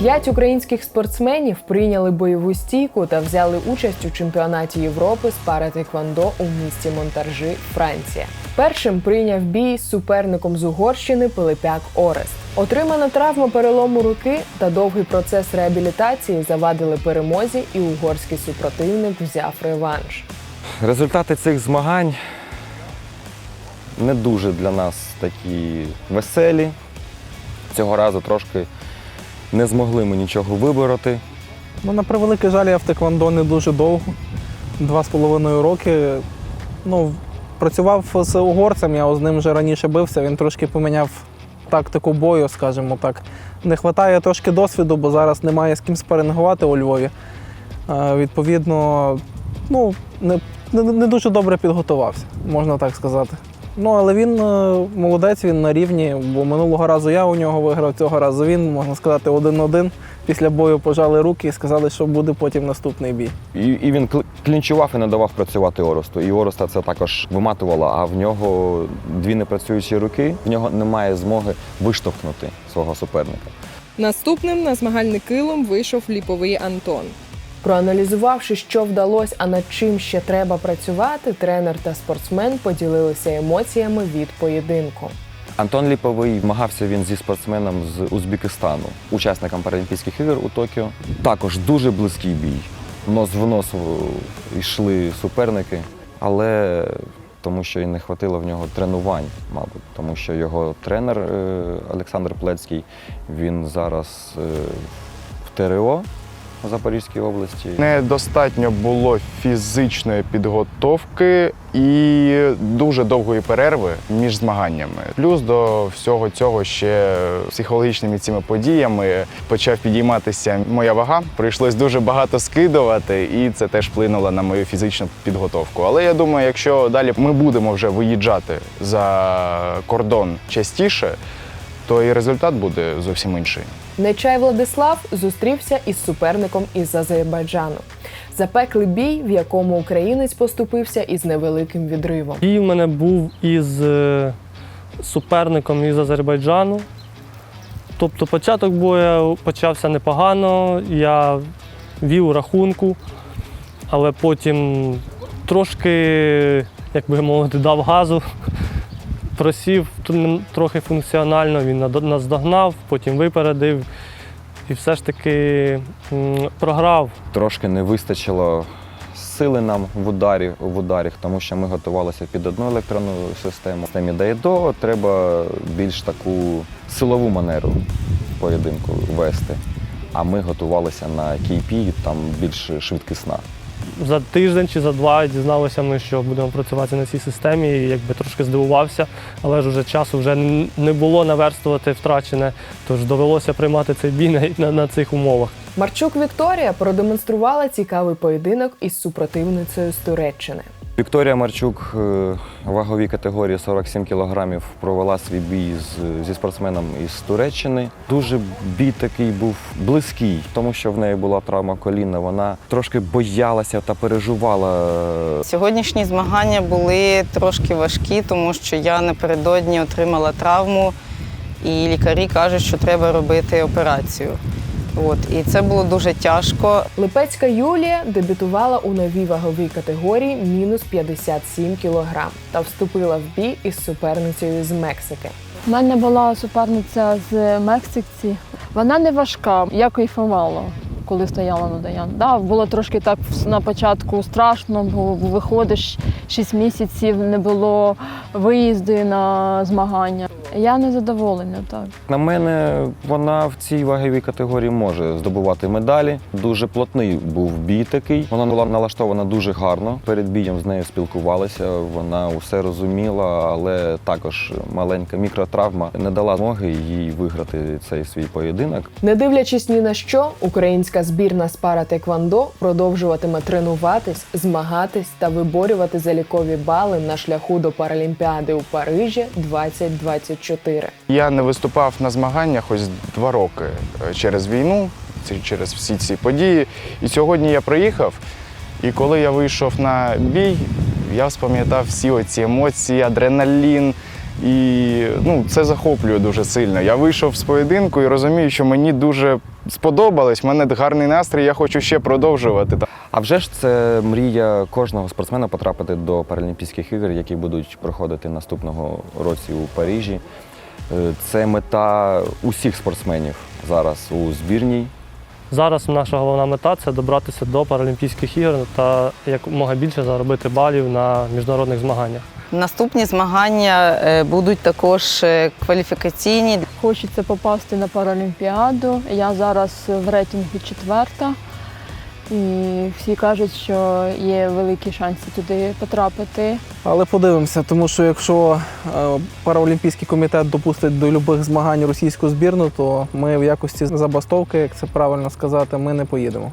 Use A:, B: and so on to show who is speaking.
A: П'ять українських спортсменів прийняли бойову стійку та взяли участь у чемпіонаті Європи з пара-тейквондо у місті Монтаржи, Франція. Першим прийняв бій з суперником з Угорщини Пилипяк Орест. Отримана травма перелому руки та довгий процес реабілітації завадили перемозі, і угорський супротивник взяв реванш.
B: Результати цих змагань не дуже для нас такі веселі. Цього разу трошки не змогли ми нічого вибороти.
C: Ну, на превеликий жаль, я в Теквондо не дуже довго, два з половиною роки. Ну, працював з угорцем, я з ним вже раніше бився, він трошки поміняв тактику бою, скажімо так. Не вистачає трошки досвіду, бо зараз немає з ким спарингувати у Львові. Е, Відповідно, ну, не, не, не дуже добре підготувався, можна так сказати. Ну, але він е, молодець, він на рівні, бо минулого разу я у нього виграв, цього разу він, можна сказати, один-один. Після бою пожали руки і сказали, що буде потім наступний бій.
B: І, і він кл- клінчував і не давав працювати Оросту. І Ороста це також виматувало, а в нього дві непрацюючі руки, в нього немає змоги виштовхнути свого суперника.
D: Наступним на змагальний килим вийшов ліповий Антон.
A: Проаналізувавши, що вдалося, а над чим ще треба працювати, тренер та спортсмен поділилися емоціями від поєдинку.
B: Антон Ліповий змагався він зі спортсменом з Узбекистану, учасником Паралімпійських ігор у Токіо. Також дуже близький бій. Нос в нос йшли суперники, але тому що і не хватило в нього тренувань, мабуть, тому що його тренер е, Олександр Плецький, він зараз е, в ТРО у Запорізькій області.
E: Недостатньо було фізичної підготовки і дуже довгої перерви між змаганнями. Плюс до всього цього ще психологічними цими подіями почав підійматися моя вага. Прийшлось дуже багато скидувати, і це теж вплинуло на мою фізичну підготовку. Але я думаю, якщо далі ми будемо вже виїжджати за кордон частіше, то і результат буде зовсім інший.
A: Нечай Владислав зустрівся із суперником із Азербайджану. Запеклий бій, в якому українець поступився із невеликим відривом.
F: Бій в мене був із е, суперником із Азербайджану. Тобто початок бою почався непогано, я вів у рахунку, але потім трошки, як би мовити, дав газу, просів трохи функціонально, він наздогнав, потім випередив і все ж таки програв.
B: Трошки не вистачило сили нам в ударі, в ударі, тому що ми готувалися під одну електронну систему. В системі Дайдо треба більш таку силову манеру поєдинку вести. А ми готувалися на кейпі, там більш швидкісна.
F: За тиждень чи за два дізналися ми, що будемо працювати на цій системі. І якби трошки здивувався, але ж уже часу вже не було наверстувати втрачене, тож довелося приймати цей бій на, на, на цих умовах.
A: Марчук Вікторія продемонструвала цікавий поєдинок із супротивницею з Туреччини.
B: Вікторія Марчук е, в ваговій категорії 47 кілограмів провела свій бій з, зі спортсменом із Туреччини. Дуже бій такий був близький, тому що в неї була травма коліна. Вона трошки боялася та переживала
G: Сьогоднішні змагання були трошки важкі, тому що я напередодні отримала травму, і лікарі кажуть, що треба робити операцію. От, і це було дуже тяжко.
A: Липецька Юлія дебютувала у новій ваговій категорії мінус 57 кг та вступила в бій із суперницею з Мексики.
H: У мене була суперниця з Мексиці. Вона не важка, я кайфувала, коли стояла на Даян. Да, було трошки так на початку страшно, бо виходиш 6 місяців, не було виїзду на змагання. Я не задоволена так.
B: На мене вона в цій ваговій категорії може здобувати медалі. Дуже плотний був бій такий. Вона була налаштована дуже гарно. Перед бієм з нею спілкувалися. Вона усе розуміла, але також маленька мікротравма не дала змоги їй виграти цей свій поєдинок.
A: Не дивлячись ні на що, українська збірна з пара Теквандо продовжуватиме тренуватись, змагатись та виборювати залікові бали на шляху до Паралімпіади у Парижі 2024.
E: Я не виступав на змаганнях ось два роки е, через війну, через всі ці події. І сьогодні я приїхав, і коли я вийшов на бій, я спам'ятав всі оці емоції, адреналін. І ну, це захоплює дуже сильно. Я вийшов з поєдинку і розумію, що мені дуже сподобалось, в мене гарний настрій, я хочу ще продовжувати.
B: А вже ж це мрія кожного спортсмена потрапити до Паралімпійських ігор, які будуть проходити наступного році у Парижі. Е, Це мета усіх спортсменів зараз у збірній.
F: Зараз наша головна мета це добратися до Паралімпійських ігор та якомога більше заробити балів на міжнародних змаганнях.
G: Наступні змагання е, будуть також е, кваліфікаційні.
H: Хочеться попасти на Паралімпіаду. Я зараз в рейтингу четверта. І всі кажуть, що є великі шанси туди потрапити.
C: Але подивимося, тому що якщо е, Параолімпійський комітет допустить до будь-яких змагань російську збірну, то ми в якості забастовки, як це правильно сказати, ми не поїдемо.